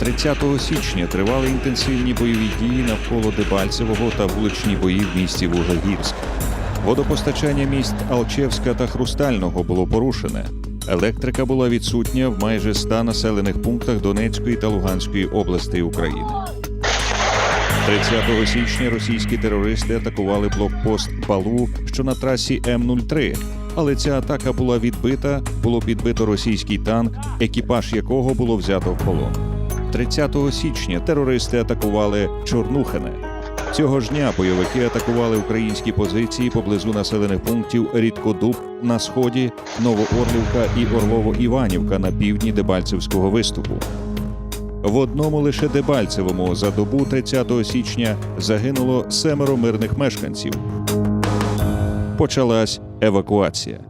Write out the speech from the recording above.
30 січня тривали інтенсивні бойові дії навколо Дебальцевого та вуличні бої в місті Вуглегірськ. Водопостачання міст Алчевська та Хрустального було порушене. Електрика була відсутня в майже 100 населених пунктах Донецької та Луганської областей України. 30 січня російські терористи атакували блокпост Балу, що на трасі М03. Але ця атака була відбита, було підбито російський танк, екіпаж якого було взято в полон. 30 січня терористи атакували Чорнухине. Цього ж дня бойовики атакували українські позиції поблизу населених пунктів Рідкодуб на сході, Новоорлівка і Орлово-Іванівка на півдні Дебальцевського виступу. В одному лише Дебальцевому за добу 30 січня загинуло семеро мирних мешканців. Почалась евакуація.